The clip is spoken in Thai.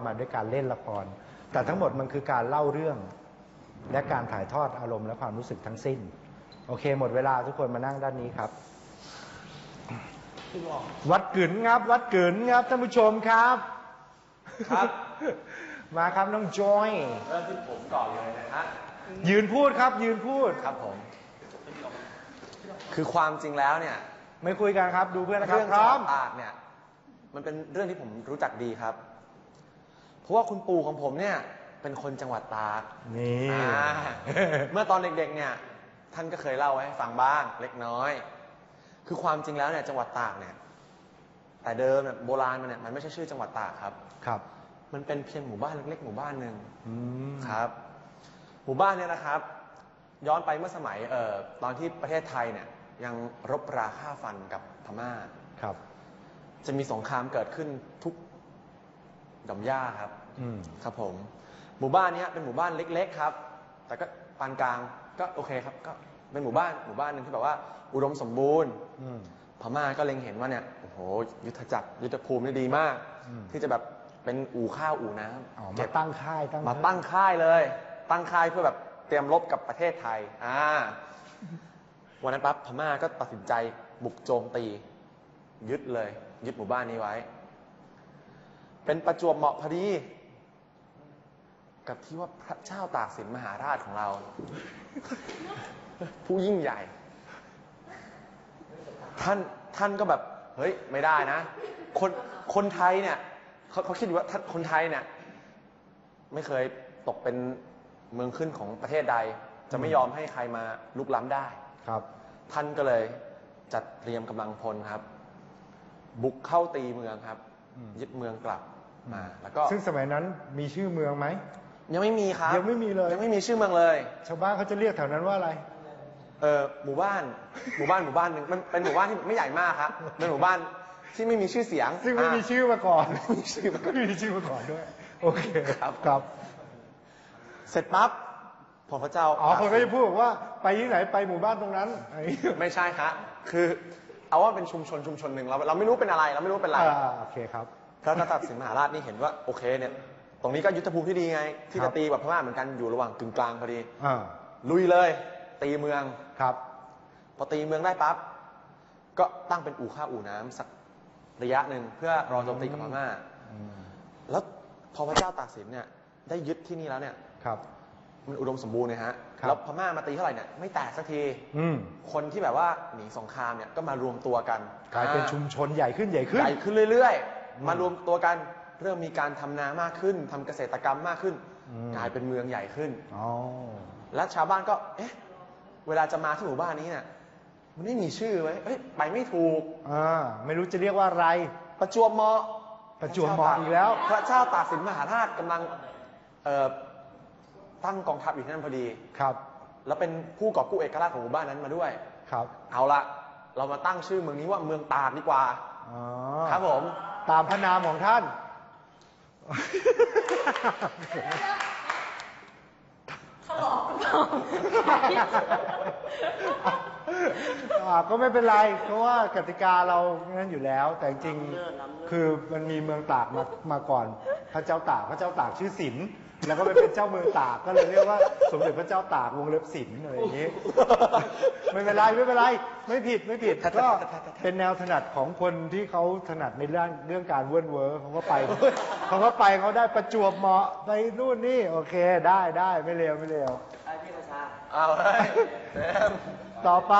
กันมาด้วยการเล่นละคร แต่ทั้งหมดมันคือการเล่าเรื่อง และการถ่ายทอดอารมณ์และความรู้สึกทั้งสิ้น โอเค หมดเวลาทุกคนมานั่งด้านนี้ครับ วัดกึ๋นครับ วัดกึ๋นครับท่านผู้ชมครับครับ มาครับน้องจอยเริ่มที่ผมก่อนเลยนะฮะยืนพูดครับ ยืนพูดครับผม คือความจริงแล้วเนี่ย ไม่คุยกันครับ ดูเพื่อนนะครับเรื่องพร้อมจังหวัดตากเนี่ย มันเป็นเรื่องที่ผมรู้จักดีครับเพ ราะว่าคุณปู่ของผมเนี่ย เป็นคนจังหวัดตากนี่อ่า เมื่อตอนเด็กๆเนี่ย ท่านก็เคยเล่าให้ฟังบ้างเล็กน้อย คือความจริงแล้วเนี่ยจังหวัดตากเนี่ย แต่เดิมเนี่ยโบราณมันเนี่ยมันไม่ใช่ชื่อจังหวัดตากครับ ครับมันเป็นเพียงหมู่บ้านเล็กๆหมู่บ้านหนึ่งอืมครับ หมู่บ้านเนี่ยนะครับ ย้อนไปเมื่อสมัยเอ่อตอนที่ประเทศไทยเนี่ย ยังรบราฆ่าฟันกับพม่า ครับ จะมีสงครามเกิดขึ้นทุก ดอมหญ้าครับ อืม ครับผม หมู่บ้านเนี้ยเป็นหมู่บ้านเล็ก ๆ ครับ แต่ก็ปานกลางก็โอเคครับ ก็เป็นหมู่บ้านหมู่บ้านหนึ่งที่แบบว่า อุดมสมบูรณ์ อืม พม่าก็เล็งเห็นว่าเนี่ยโอ้โหยุทธจักรยุทธภูมิเนี่ยดีมาก อืม ที่จะแบบเป็นอู่ข้าวอู่น้อ๋อำมาเก็บตั้งค่ายตั้งมาตั้งค่ายเลย ตั้งค่ายเพื่อแบบเตรียมรบกับประเทศไทยอ่าวันนั้นปั๊บพม่าก็ตัดสินใจบุกโจมตี ยึดเลย ยึดหมู่บ้านนี้ไว้ เป็นประจวบเหมาะพอดี กับที่ว่าพระเจ้าตากสินมหาราชของเรา ผู้ยิ่งใหญ่ ท่านท่านก็แบบ เฮ้ย ไม่ได้นะ คนคนไทยเนี่ยเขาเขาคิดว่าท่านคนไทยเนี่ย ไม่เคยตกเป็นเมืองขึ้นของประเทศใด จะไม่ยอมให้ใครมาลุกล้ำได้ครับ ท่านก็เลยจัดเตรียมกำลังพลครับ บุกเข้าตีเมืองครับอืม ยึดเมืองกลับมาแล้วก็ซึ่งสมัยนั้นมีชื่อเมืองไหมยังไม่มีครับยังไม่มีเลยยังไม่มีชื่อเมืองเลย ชาวบ้านเขาจะเรียกแถวนั้นว่าอะไรเออหมู่บ้านหมู่บ้านหมู่บ้านหนึ่งมันเป็นหมู่บ้านที่ไม่ใหญ่มากครับเป็นหมู่บ้านที่ไม่มีชื่อเสียง ซึ่งไม่มีอ่าชื่อมาก่อนไม่มีชื่อมาก่อนไม่มีชื่อมาก่อนด้วย โอเคครับครับ เสร็จปั๊บพอพระเจ้าอ๋อคนก็จะพูดบอกว่าไปที่ไหนไปหมู่บ้านตรงนั้นไอ้ไม่ใช่ครับคือ เอาว่าเป็นชุมชนชุมชนหนึ่งเราเราไม่รู้เป็นอะไรเราไม่รู้เป็นอะไรอ่าโอเคครับ พระตัดสินมหาราชนี่เห็นว่าโอเคเนี่ยตรงนี้ก็ยุทธภูมิที่ดีไง ที่ครัจะบ ตีแบบพม่าเหมือนกันอยู่ระหว่างกึ่งกลางพอดี อ่าลุยเลย ตีเมือง ครับ พอตีเมืองได้ปั๊บก็ตั้งเป็นอู่ข้าวอู่น้ำสักระยะหนึ่งเพื่อรอโจมตีกับพม่าอืมแล้วพอพระเจ้าตากสินเนี่ยได้ยึดที่นี่แล้วเนี่ย ครับ มันอุดมสมบูรณ์นะฮะครับแล้วพม่ามาตีเท่าไหร่เนี่ยไม่แตกสักทีอืม คนที่แบบว่าหนีสงครามเนี่ยก็มารวมตัวกันกลายเป็นชุมชนใหญ่ขึ้นใหญ่ขึ้น ใหญ่ขึ้นเรื่อยอืมๆมารวมตัวกันเริ่มมีการทำนามากขึ้นทำเกษตรกรรมมากขึ้น อืม กลายเป็นเมืองใหญ่ขึ้น อ๋อ และชาวบ้านก็ เอ๊ะ เวลาจะมาที่หมู่บ้านนี้เนี่ยมันไม่มีชื่อไว้เอ้ยไปไม่ถูก อ่า ไม่รู้จะเรียกว่าอะไร ประจวบเหมาะประจวบเหมาะอีกแล้ว พระเจ้าตากสินมหาราชกำลังเอ่อ ตั้งกองทัพอยู่ที่นั่นพอดี ครับ แล้วเป็นผู้กอบกู้เอกราชของหมู่บ้านนั้นมาด้วย ครับเอาละเรามาตั้งชื่อเมืองนี้ว่าเมืองตากดีกว่า อ๋อครับผม ตามพระนามของท่านเขาหลอกหรือเปล่าอ่าก็ไม่เป็นไร เพราะว่ากติกาเรานั่นอยู่แล้ว แต่จริงๆคือมันมีเมืองตากมามาก่อน พระเจ้าตาก พระเจ้าตากชื่อสิน แล้วก็ไปเป็นเจ้าเมืองตากก็เลยเรียกว่าสมเด็จพระเจ้าตากวงเล็บสินอะไรอย่างนี้ ไม่เป็นไรไม่เป็นไรไม่ผิดไม่ผิดก็เป็นแนวถนัดของคนที่เขาถนัดในเรื่องเรื่องการเวิร์นเวอร์เขาก็ไปเขาก็ไปเขาได้ประจวบเหมาะไปนู่นนี่โอเคได้ได้ไม่เลวไม่เลวเอาเฮ้ยเต็มต่อไป